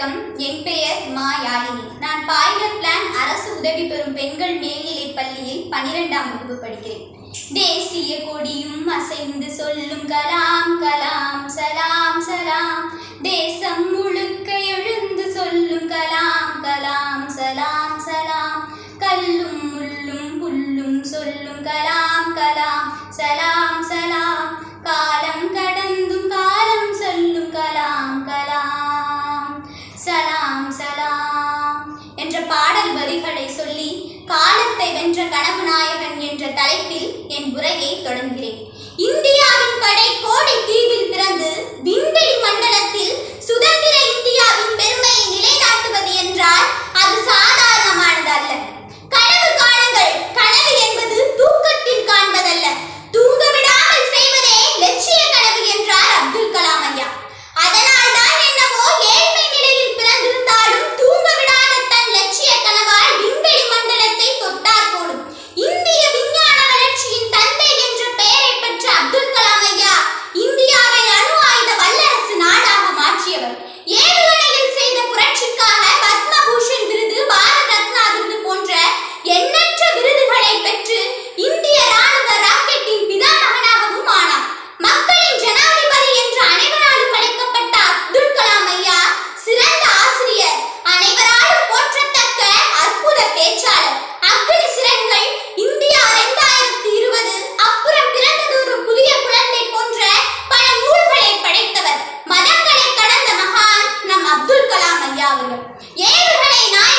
வணக்கம். என் பெயர் மா யாழினி நான் பாய்லர் பிளான் அரசு உதவி பெறும் பெண்கள் மேல்நிலைப் பள்ளியில் பனிரெண்டாம் வகுப்பு படிக்கிறேன். தேசிய கொடியும் அசைந்து சொல்லும் கலாம் கலாம் சலாம் சலாம். தேசம் முழுக்க எழுந்து சொல்லும் கலாம் கலாம் சலாம் சலாம். கல்லும் முள்ளும் புல்லும் சொல்லும் கலாம் கலாம் சலாம். வென்ற கனவு நாயகன் என்ற தலைப்பில் என் உரையை தொடங்குகிறேன். இந்த கொள்ளலாம் ஐயா அவர்கள். ஏவுகளை நான்